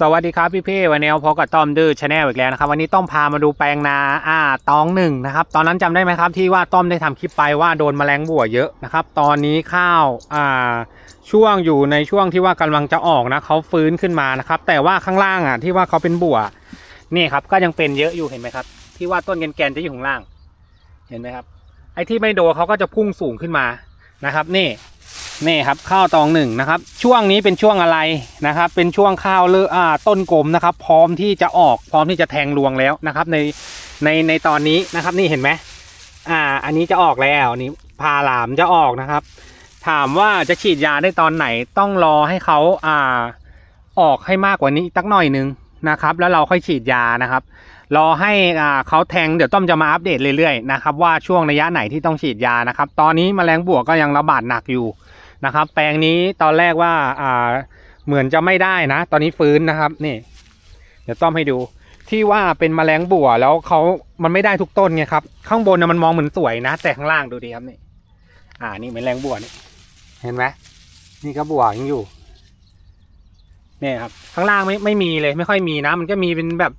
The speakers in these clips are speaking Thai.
สวัสดีครับพี่พี่วันนี้พบกับต้อมดื้อชาแนลอีกแล้วนะครับวันนี้ต้อมพามาดูแปลงนาอ่าตองหนึ่งนะครับตอนนั้นจำได้ไหมครับที่ว่าต้อมได้ทำคลิปไปว่าโดนแมลงบัวเยอะนะครับตอนนี้ข้าวอ่าช่วงอยู่ในช่วงที่ว่ากำลังจะออกนะเขาฟื้นขึ้นมานะครับแต่ว่าข้างล่างอะที่ว่าเขาเป็นบัวนี่ครับก็ยังเป็นเยอะอยู่เห็นไหมครับ ที่ว่าต้นแกนๆจะอยู่ข้างล่าง เห็นไหมครับ ไอ้ที่ไม่โดนเขาก็จะพุ่งสูงขึ้นมานะครับ นี่ นี่ครับข้าวตองหนึ่งนะครับ ช่วงนี้เป็นช่วงอะไรนะครับ เป็นช่วงข้าวเลืออ่าต้นกลมนะครับ พร้อมที่จะออกพร้อมที่จะแทงรวงแล้วนะครับ ในในในตอนนี้นะครับ นี่เห็นไหมอ่า อันนี้จะออกแล้วนี่พาหลามจะออกนะครับ ถามว่าจะฉีดยาได้ตอนไหนต้องรอให้เขาอ่าออกให้มากกว่านี้สักหน่อยนึงนะครับ แล้วเราค่อยฉีดยานะครับ รอให้อ่าเขาแทงเดี๋ยวต้อมจะมาอัปเดตเรื่อยๆนะครับว่าช่วงระยะไหนที่ต้องฉีดยานะครับ ตอนนี้แมลงบวกก็ยังระบาดหนักอยู่ นะครับ แปลงนี้ตอนแรกว่าอ่าเหมือนจะไม่ได้นะ ตอนนี้ฟื้นนะครับนี่เดี๋ยวต้อมให้ดูที่ว่าเป็นแมลงบัวแล้วเขามันไม่ได้ทุกต้นไงครับ ข้างบนนะมันมองเหมือนสวยนะ แต่ข้างล่างดูดีครับนี่ อ่านี่แมลงบัวนี่ เห็นไหมนี่ก็บัวยังอยู่ เนี่ยครับ ข้างล่างไม่ไม่มีเลย ไม่ค่อยมีนะ มันก็มีเป็นแบบ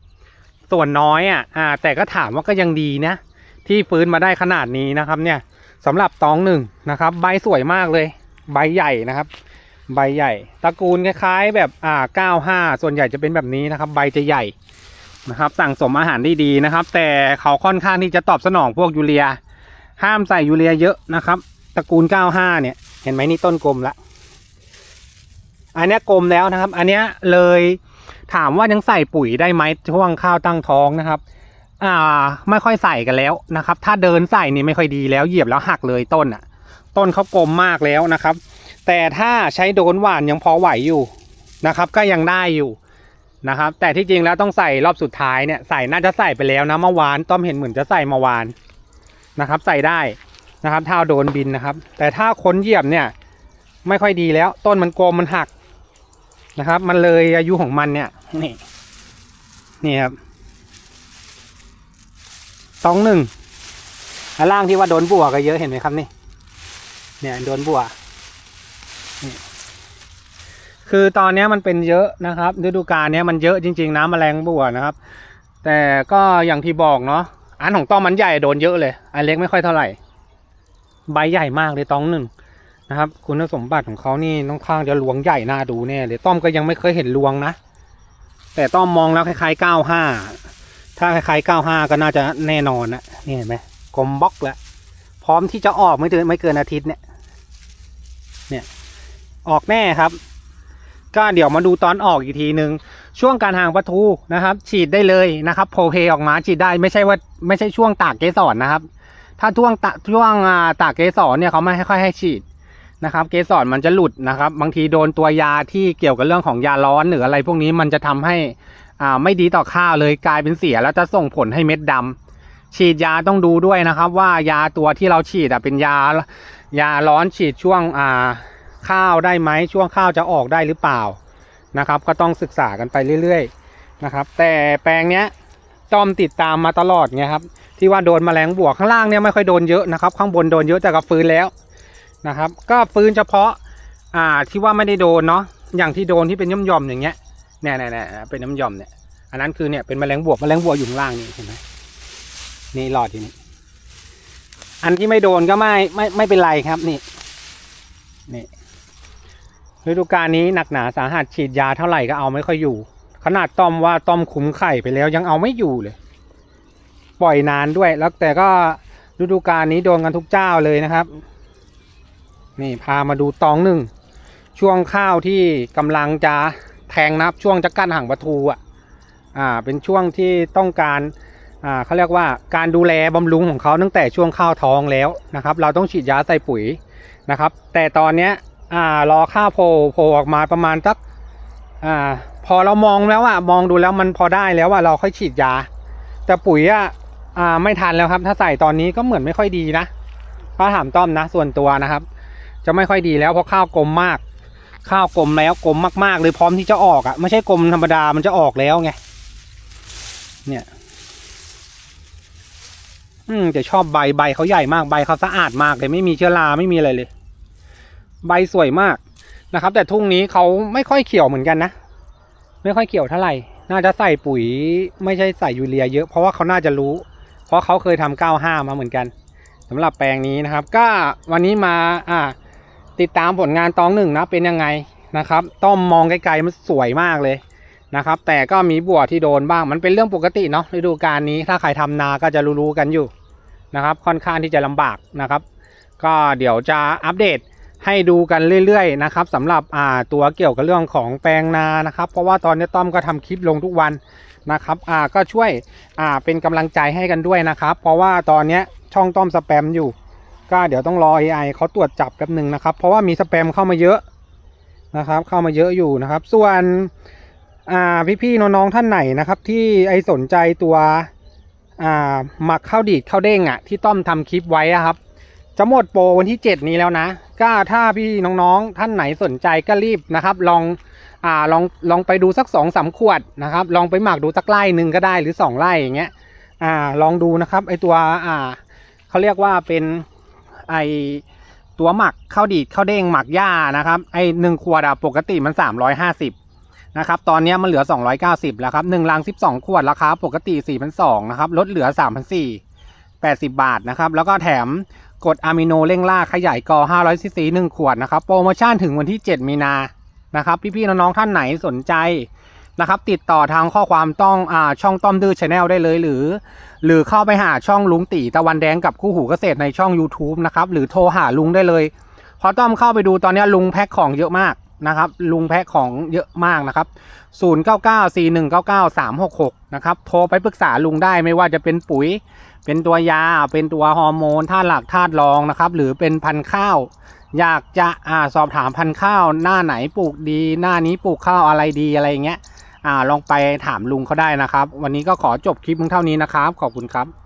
ส่วนน้อยอะ อ่า แต่ก็ถามว่าก็ยังดีนะ ที่ฟื้นมาได้ขนาดนี้นะครับ เนี่ยสำหรับตองหนึ่งนะครับ ใบสวยมากเลย ใบใหญ่นะครับ ใบใหญ่ตระกูลคล้ายๆ แบบอ่าเก้าห้าส่วนใหญ่จะเป็นแบบนี้นะครับ ใบจะใหญ่นะครับ สั่งสมอาหารได้ดีนะครับ แต่เขาค่อนข้างที่จะตอบสนองพวกยูเรีย ห้ามใส่ยูเรียเยอะนะครับตระกูลเก้าห้าเนี่ย เห็นไหมนี่ต้นกลมละอันนี้กลมแล้วนะครับ อันนี้เลยถามว่ายังใส่ปุ๋ยได้ไหมช่วงข้าวตั้งท้องนะครับ อ่า ไม่ค่อยใส่กันแล้วนะครับ ถ้าเดินใส่นี่ไม่ค่อยดีแล้วเหยียบแล้วหักเลยต้นอะ ต้นเขากลมมากแล้วนะครับ แต่ถ้าใช้โดนหวานยังพอไหวอยู่นะครับ ก็ยังได้อยู่นะครับ แต่ที่จริงแล้วต้องใส่รอบสุดท้ายเนี่ยใส่น่าจะใส่ไปแล้วนะเมื่อวานต้อมเห็นเหมือนจะใส่เมื่อวานนะครับ ใส่ได้นะครับถ้าโดนบินนะครับ แต่ถ้าค้นเหยียบเนี่ยไม่ค่อยดีแล้ว ต้นมันกลมมันหักนะครับ มันเลยอายุของมันเนี่ยนี่นี่ครับสองหนึ่งล่างที่ว่าโดนบัวก็เยอะเห็นไหมครับนี่ เนี่ยโดนบัวนี่คือตอนนี้มันเป็นเยอะนะครับ ฤดูกาลนี้มันเยอะจริง ๆนะแมลงบัวนะครับ แต่ก็อย่างที่บอกเนาะอันของต้อมมันใหญ่โดนเยอะเลย อันเล็กไม่ค่อยเท่าไหร่ ใบใหญ่มากเลยตองหนึ่งนะครับ คุณสมบัติของเขานี่น้องข้างจะลวงใหญ่น่าดูแน่เลยต้อมก็ยังไม่เคยเห็นลวงนะ แต่ต้อมมองแล้วคล้ายๆเก้าห้าถ้าคล้ายๆเก้าห้าก็น่าจะแน่นอนนะนี่เห็นไหมกลมบล็อกแล้วพร้อมที่จะออกไม่เกินไม่เกินอาทิตย์เนี่ย ออกแน่ครับ ก็เดี๋ยวมาดูตอนออกอีกทีหนึ่งช่วงการห่างประทูนะครับ ฉีดได้เลยนะครับโพเพออกมาฉีดได้ไม่ใช่ว่าไม่ใช่ช่วงตากเกสรนะครับ ถ้าช่วงตะช่วงตากเกสรเนี่ยเขาไม่ค่อยให้ฉีดนะครับ เกสรมันจะหลุดนะครับ บางทีโดนตัวยาที่เกี่ยวกับเรื่องของยาร้อนหรืออะไร พวกนี้มันจะทำให้อ่าไม่ดีต่อข้าวเลยกลายเป็นเสียแล้วจะส่งผลให้เม็ดดำฉีดยาต้องดูด้วยนะครับ ว่ายาตัวที่เราฉีดอะเป็นยายาร้อนฉีดช่วงอ่า ข้าวได้ไหมช่วงข้าวจะออกได้หรือเปล่านะครับ ก็ต้องศึกษากันไปเรื่อยๆนะครับ แต่แปลงเนี้ยจอมติดตามมาตลอดไงครับที่ว่าโดนแมลงบวกข้างล่างเนี่ยไม่ค่อยโดนเยอะนะครับ ข้างบนโดนเยอะแต่ก็ฟื้นแล้วนะครับ ก็ฟื้นเฉพาะอ่าที่ว่าไม่ได้โดนเนาะอย่างที่โดนที่เป็นย่อมๆอย่างเงี้ยเนี่ยเนี่ยเนี่ยเป็นย่อมเนี่ยอันนั้นคือเนี่ยเป็นแมลงบวกแมลงบวกอยู่ข้างล่างนี่เห็นไหมนี่หลอดอยู่นี่อันที่ไม่โดนก็ไม่ไม่ไม่เป็นไรครับนี่นี่ ฤดูกาลนี้หนักหนาสาหัสฉีดยาเท่าไหร่ก็เอาไม่ค่อยอยู่ ขนาดต้อมว่าต้อมขุมไข่ไปแล้วยังเอาไม่อยู่เลย ปล่อยนานด้วยแล้วแต่ก็ฤดูกาลนี้โดนกันทุกเจ้าเลยนะครับ นี่พามาดูตองหนึ่งช่วงข้าวที่กำลังจะแทงนับช่วงจะกั้นห่างประตูอะอ่าเป็นช่วงที่ต้องการอ่าเขาเรียกว่าการดูแลบำรุงของเขาตั้งแต่ช่วงข้าวท้องแล้วนะครับ เราต้องฉีดยาใส่ปุ๋ยนะครับ แต่ตอนเนี้ย อ่ารอข้าวโผล่โผล่ออกมาประมาณสักอ่า พอเรามองแล้วอะมองดูแล้วมันพอได้แล้วว่าเราค่อยฉีดยา แต่ปุ๋ยอะอ่าไม่ทันแล้วครับ ถ้าใส่ตอนนี้ก็เหมือนไม่ค่อยดีนะถ้าถามต้อมนะ ส่วนตัวนะครับ จะไม่ค่อยดีแล้วเพราะข้าวกลมมาก ข้าวกลมแล้วกลมมากๆเลยพร้อมที่จะออกอะไม่ใช่กลมธรรมดามันจะออกแล้วไงเนี่ย อืมแต่ชอบใบใบเขาใหญ่มากใบเขาสะอาดมากเลยไม่มีเชื้อราไม่มีอะไรเลย ใบสวยมากนะครับ แต่ทุ่งนี้เขาไม่ค่อยเขียวเหมือนกันนะ ไม่ค่อยเกี่ยวเท่าไหร่ น่าจะใส่ปุ๋ยไม่ใช่ใส่ยูเรียเยอะเพราะว่าเขาน่าจะรู้ เพราะเขาเคยทำ95มาเหมือนกันสำหรับแปลงนี้นะครับ ก็วันนี้มาอ่าติดตามผลงานตองหนึ่งนะเป็นยังไงนะครับ ต้อมมองไกลๆมันสวยมากเลยนะครับ แต่ก็มีบัวที่โดนบ้างมันเป็นเรื่องปกติเนาะฤดูกาลนี้ถ้าใครทำนาก็จะรู้ๆกันอยู่นะครับ ค่อนข้างที่จะลำบากนะครับ ก็เดี๋ยวจะอัปเดต ให้ดูกันเรื่อยๆนะครับสำหรับอ่าตัวเกี่ยวกับเรื่องของแปลงนานะครับ เพราะว่าตอนนี้ต้อมก็ทำคลิปลงทุกวันนะครับอ่าก็ช่วยอ่าเป็นกำลังใจให้กันด้วยนะครับ เพราะว่าตอนนี้ช่องต้อมสแปมอยู่ก็เดี๋ยวต้องรอ AI เขาตรวจจับแป๊บหนึ่งนะครับ เพราะว่ามีสแปมเข้ามาเยอะนะครับ เข้ามาเยอะอยู่นะครับ ส่วนอ่าพี่ๆน้องๆท่านไหนนะครับ ที่ไอสนใจตัวอ่าหมักข้าวดีดข้าวเด้งอะที่ต้อมทำคลิปไว้อะครับ จะหมดโปรวันที่ 7 นี้แล้วนะ ก็ถ้าพี่น้องๆท่านไหนสนใจก็รีบนะครับ ลองอ่าลองลองไปดูสัก2อสาขวดนะครับ ลองไปหมักดูสักไร่หนึ่งก็ได้หรือ 2ไร่อย่างเงี้ยอ่าลองดูนะครับไอตัวอ่าเขาเรียกว่าเป็นไอตัวหมักข้าวดีดข้าวเด้งหมักหญ้านะครับไอหนึ่งขวดอะปกติมัน 350นะครับตอนนี้มันเหลือ 290 แล้วครับหนึ่งลัง 12 ขวดราคาปกติ 4,200นะครับลดเหลือ 3,480 บาทนะครับแล้วก็แถม กดอะมิโนเร่งล่าขยายกอ500ซีซี1ขวดนะครับ โปรโมชั่นถึงวันที่ 7 มีนานะครับพี่ๆน้องๆท่านไหนสนใจนะครับ ติดต่อทางข้อความต้องอ่าช่องต้อมดื้อชาแนลได้เลยหรือ หรือเข้าไปหาช่องลุงตีตะวันแดงกับคู่หูเกษตรในช่อง YouTube นะครับ หรือโทรหาลุงได้เลยพอต้อมเข้าไปดูตอนนี้ลุงแพ็คของเยอะมาก นะครับ ลุงแพ็คของเยอะมากนะครับ 0994199366 นะครับ โทรไปปรึกษาลุงได้ไม่ว่าจะเป็นปุ๋ย เป็นตัวยา เป็นตัวฮอร์โมนธาตุหลักธาตุรองนะครับ หรือเป็นพันธุ์ข้าว อยากจะอ่าสอบถามพันธุ์ข้าว หน้าไหนปลูกดี หน้านี้ปลูกข้าวอะไรดีอะไรอย่างเงี้ยอ่าลองไปถามลุงเขาได้นะครับ วันนี้ก็ขอจบคลิปเพียงเท่านี้นะครับ ขอบคุณครับ